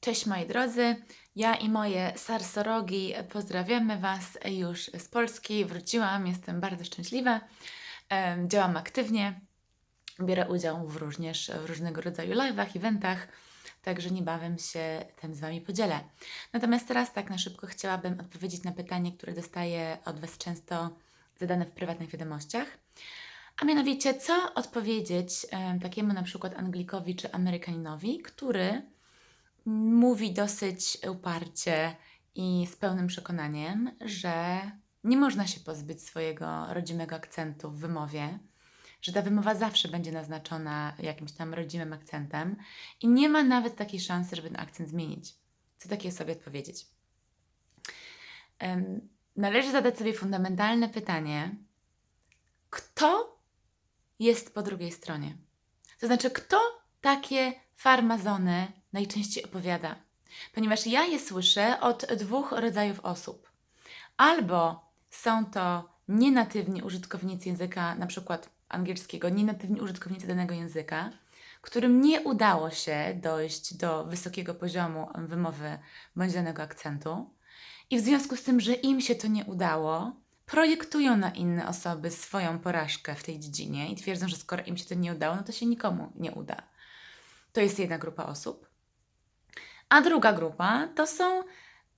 Cześć moi drodzy, ja i moje sarsorogi pozdrawiamy Was już z Polski. Wróciłam, jestem bardzo szczęśliwa. Działam aktywnie, biorę udział w, również w różnego rodzaju live'ach, eventach, także niebawem się tym z Wami podzielę. Natomiast teraz tak na szybko chciałabym odpowiedzieć na pytanie, które dostaję od Was często zadane w prywatnych wiadomościach. A mianowicie, co odpowiedzieć em, takiemu na przykład Anglikowi czy Amerykaninowi, który mówi dosyć uparcie i z pełnym przekonaniem, że nie można się pozbyć swojego rodzimego akcentu w wymowie, że ta wymowa zawsze będzie naznaczona jakimś tam rodzimym akcentem i nie ma nawet takiej szansy, żeby ten akcent zmienić. Co takiej osobie odpowiedzieć? Em, Należy zadać sobie fundamentalne pytanie: kto jest po drugiej stronie? To znaczy, kto takie farmazony najczęściej opowiada? Ponieważ ja je słyszę od dwóch rodzajów osób. Albo są to nienatywni użytkownicy języka, na przykład angielskiego, nienatywni użytkownicy danego języka, którym nie udało się dojść do wysokiego poziomu wymowy bądź danego akcentu. I w związku z tym, że im się to nie udało, projektują na inne osoby swoją porażkę w tej dziedzinie i twierdzą, że skoro im się to nie udało, no to się nikomu nie uda. To jest jedna grupa osób. A druga grupa to są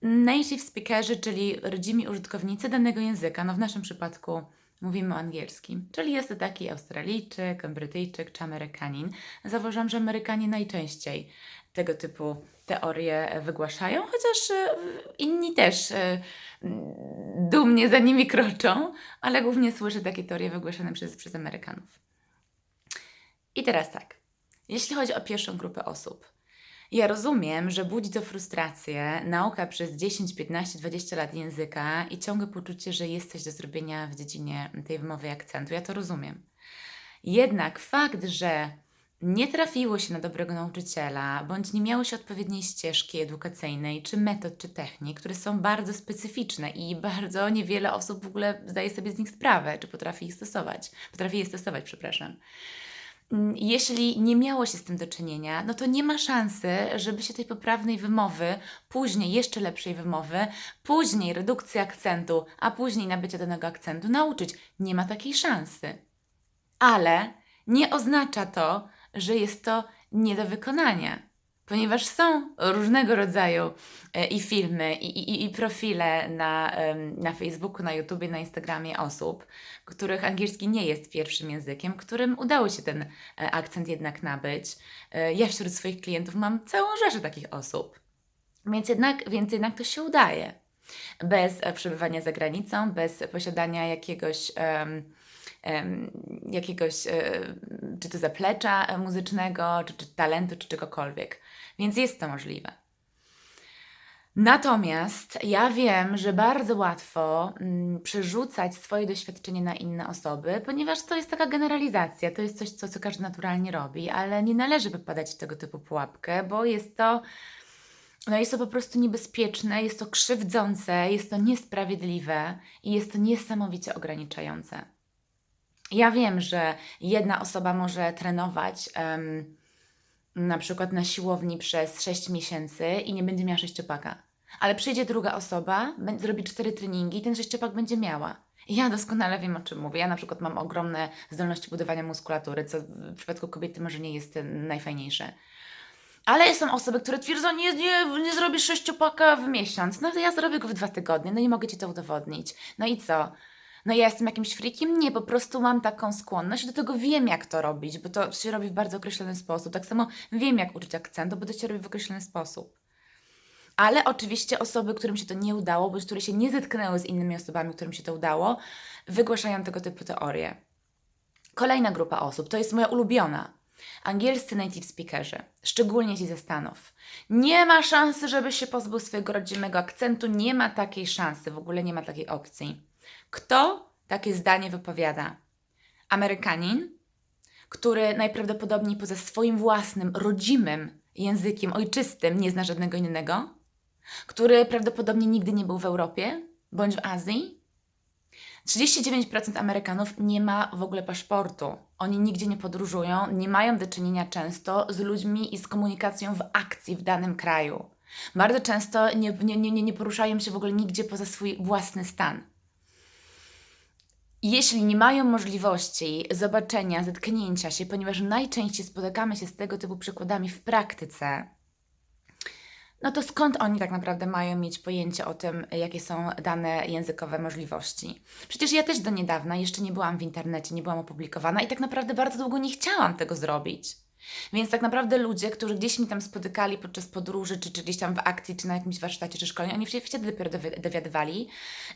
native speakerzy, czyli rodzimi użytkownicy danego języka. No w naszym przypadku mówimy o angielskim. Czyli jest to taki Australijczyk, Brytyjczyk czy Amerykanin. Zauważam, że Amerykanie najczęściej tego typu teorie wygłaszają, chociaż e, inni też e, dumnie za nimi kroczą, ale głównie słyszę takie teorie wygłaszane przez, przez Amerykanów. I teraz tak, jeśli chodzi o pierwszą grupę osób, ja rozumiem, że budzi to frustrację, nauka przez 10, 15, 20 lat języka i ciągłe poczucie, że jest coś do zrobienia w dziedzinie tej wymowy akcentu. Ja to rozumiem. Jednak fakt, że nie trafiło się na dobrego nauczyciela, bądź nie miało się odpowiedniej ścieżki edukacyjnej, czy metod, czy technik, które są bardzo specyficzne i bardzo niewiele osób w ogóle zdaje sobie z nich sprawę, czy potrafi ich stosować. Potrafi je stosować, przepraszam. Mm, Jeśli nie miało się z tym do czynienia, no to nie ma szansy, żeby się tej poprawnej wymowy, później jeszcze lepszej wymowy, później redukcji akcentu, a później nabycia danego akcentu nauczyć. Nie ma takiej szansy. Ale nie oznacza to, że jest to nie do wykonania, ponieważ są różnego rodzaju e, i filmy, i, i, i profile na, na Facebooku, na YouTubie, na Instagramie osób, których angielski nie jest pierwszym językiem, którym udało się ten e, akcent jednak nabyć. E, Ja wśród swoich klientów mam całą rzeszę takich osób. Więc jednak, więc jednak to się udaje. Bez przebywania za granicą, bez posiadania jakiegoś, em, jakiegoś e, czy to zaplecza e, muzycznego, czy, czy talentu, czy czegokolwiek. Więc jest to możliwe. Natomiast ja wiem, że bardzo łatwo mm, przerzucać swoje doświadczenie na inne osoby, ponieważ to jest taka generalizacja, to jest coś, co, co każdy naturalnie robi, ale nie należy popadać w tego typu pułapkę, bo jest to, no jest to po prostu niebezpieczne, jest to krzywdzące, jest to niesprawiedliwe i jest to niesamowicie ograniczające. Ja wiem, że jedna osoba może trenować em, na przykład na siłowni przez 6 miesięcy i nie będzie miała sześciopaka. Ale przyjdzie druga osoba, zrobi cztery treningi i ten sześciopak będzie miała. Ja doskonale wiem, o czym mówię. Ja na przykład mam ogromne zdolności budowania muskulatury, co w przypadku kobiety może nie jest najfajniejsze. Ale są osoby, które twierdzą, nie, nie, nie zrobisz sześciopaka w miesiąc. No to ja zrobię go w dwa tygodnie, no i mogę Ci to udowodnić. No i co? No ja jestem jakimś frikiem? Nie, po prostu mam taką skłonność, do tego wiem jak to robić, bo to się robi w bardzo określony sposób. Tak samo wiem jak uczyć akcentu, bo to się robi w określony sposób. Ale oczywiście osoby, którym się to nie udało, bądź które się nie zetknęły z innymi osobami, którym się to udało, wygłaszają tego typu teorie. Kolejna grupa osób, to jest moja ulubiona. Angielscy native speakerzy, szczególnie ci ze Stanów. Nie ma szansy, żeby się pozbył swojego rodzimego akcentu, nie ma takiej szansy, w ogóle nie ma takiej opcji. Kto takie zdanie wypowiada? Amerykanin, który najprawdopodobniej poza swoim własnym, rodzimym językiem ojczystym nie zna żadnego innego, który prawdopodobnie nigdy nie był w Europie bądź w Azji, 39% Amerykanów nie ma w ogóle paszportu. Oni nigdzie nie podróżują, nie mają do czynienia często z ludźmi i z komunikacją w akcji w danym kraju. Bardzo często nie, nie, nie, nie poruszają się w ogóle nigdzie poza swój własny stan. Jeśli nie mają możliwości zobaczenia, zetknięcia się, ponieważ najczęściej spotykamy się z tego typu przykładami w praktyce, no to skąd oni tak naprawdę mają mieć pojęcie o tym, jakie są dane językowe możliwości? Przecież ja też do niedawna jeszcze nie byłam w internecie, nie byłam opublikowana i tak naprawdę bardzo długo nie chciałam tego zrobić. Więc tak naprawdę ludzie, którzy gdzieś mi tam spotykali podczas podróży, czy, czy gdzieś tam w akcji, czy na jakimś warsztacie, czy szkoleniu, oni wtedy dopiero dowi- dowiadywali,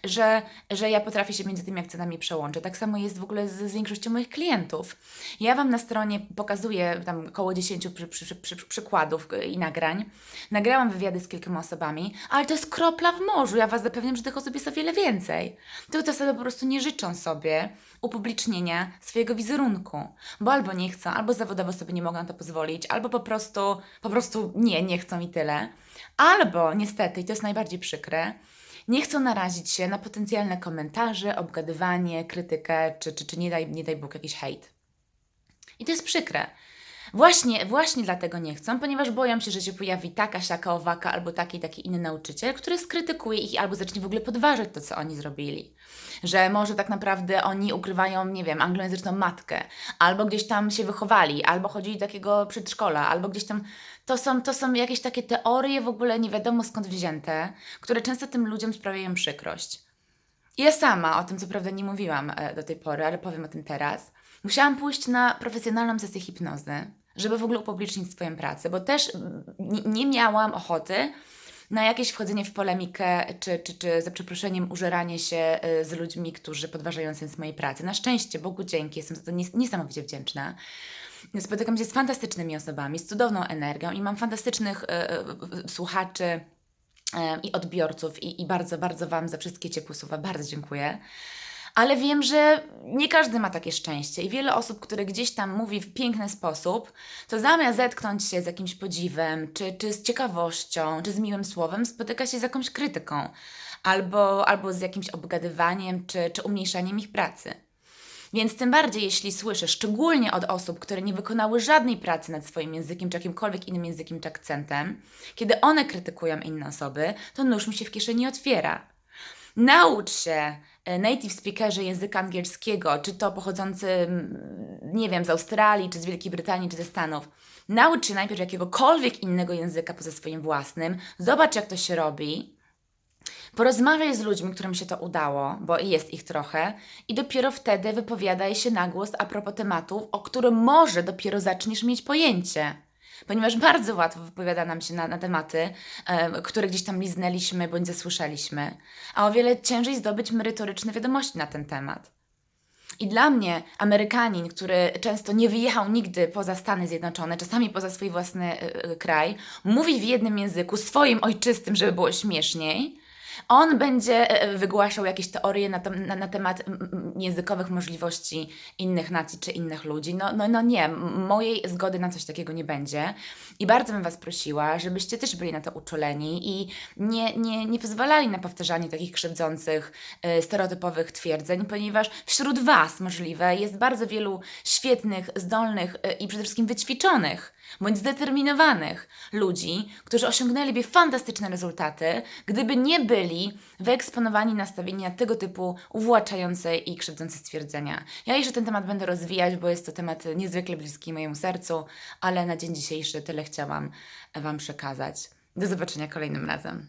że, że ja potrafię się między tymi akcentami przełączyć. Tak samo jest w ogóle z, z większością moich klientów. Ja Wam na stronie pokazuję tam około 10 przy, przy, przy, przy, przykładów y, i nagrań. Nagrałam wywiady z kilkoma osobami, ale to jest kropla w morzu. Ja Was zapewniam, że tych osób jest o wiele więcej. Tylko te osoby po prostu nie życzą sobie upublicznienia swojego wizerunku, bo albo nie chcą, albo zawodowo sobie nie mogą na to pozwolić, albo po prostu, po prostu nie, nie chcą i tyle. Albo niestety, i to jest najbardziej przykre, nie chcą narazić się na potencjalne komentarze, obgadywanie, krytykę, czy, czy, czy nie, daj, nie daj Bóg jakiś hejt. I to jest przykre. Właśnie, właśnie dlatego nie chcą, ponieważ boją się, że się pojawi taka, siaka, owaka albo taki, taki inny nauczyciel, który skrytykuje ich albo zacznie w ogóle podważać to, co oni zrobili. Że może tak naprawdę oni ukrywają, nie wiem, anglojęzyczną matkę, albo gdzieś tam się wychowali, albo chodzili do takiego przedszkola, albo gdzieś tam. To są, to są jakieś takie teorie w ogóle nie wiadomo skąd wzięte, które często tym ludziom sprawiają przykrość. Ja sama o tym co prawda nie mówiłam e, do tej pory, ale powiem o tym teraz. Musiałam pójść na profesjonalną sesję hipnozy, żeby w ogóle upublicznić swoją pracę, bo też nie, miałam ochoty na jakieś wchodzenie w polemikę, czy, czy, czy za przeproszeniem użeranie się y, z ludźmi, którzy podważają sens mojej pracy. Na szczęście, Bogu dzięki, jestem za to nies- niesamowicie wdzięczna. Spotykam się z fantastycznymi osobami, z cudowną energią i mam fantastycznych y, y, słuchaczy i odbiorców i, i bardzo, bardzo Wam za wszystkie ciepłe słowa bardzo dziękuję. Ale wiem, że nie każdy ma takie szczęście i wiele osób, które gdzieś tam mówi w piękny sposób, to zamiast zetknąć się z jakimś podziwem, czy, czy z ciekawością, czy z miłym słowem, spotyka się z jakąś krytyką albo, albo z jakimś obgadywaniem, czy, czy umniejszaniem ich pracy. Więc tym bardziej, jeśli słyszę, szczególnie od osób, które nie wykonały żadnej pracy nad swoim językiem, czy jakimkolwiek innym językiem, czy akcentem, kiedy one krytykują inne osoby, to nóż mi się w kieszeni otwiera. Naucz się e, native speakerzy języka angielskiego, czy to pochodzący, nie wiem, z Australii, czy z Wielkiej Brytanii, czy ze Stanów. Naucz się najpierw jakiegokolwiek innego języka poza swoim własnym, zobacz jak to się robi, porozmawiaj z ludźmi, którym się to udało, bo jest ich trochę, i dopiero wtedy wypowiadaj się na głos a propos tematów, o którym może dopiero zaczniesz mieć pojęcie. Ponieważ bardzo łatwo wypowiada nam się na, na tematy, e, które gdzieś tam liznęliśmy bądź zasłyszeliśmy, a o wiele ciężej zdobyć merytoryczne wiadomości na ten temat. I dla mnie Amerykanin, który często nie wyjechał nigdy poza Stany Zjednoczone, czasami poza swój własny y, y, kraj, mówi w jednym języku, swoim ojczystym, żeby było śmieszniej, on będzie e, wygłaszał jakieś teorie na, tem- na, na temat językowych możliwości innych nacji czy innych ludzi. No, no, no nie, mojej zgody na coś takiego nie będzie. I bardzo bym Was prosiła, żebyście też byli na to uczuleni i nie, nie, nie pozwalali na powtarzanie takich krzywdzących, e, stereotypowych twierdzeń, ponieważ wśród Was możliwe jest bardzo wielu świetnych, zdolnych e, i przede wszystkim wyćwiczonych bądź zdeterminowanych ludzi, którzy osiągnęliby fantastyczne rezultaty, gdyby nie byli wyeksponowani nastawieni na tego typu uwłaczające i krzywdzące stwierdzenia. Ja jeszcze ten temat będę rozwijać, bo jest to temat niezwykle bliski mojemu sercu, ale na dzień dzisiejszy tyle chciałam Wam przekazać. Do zobaczenia kolejnym razem.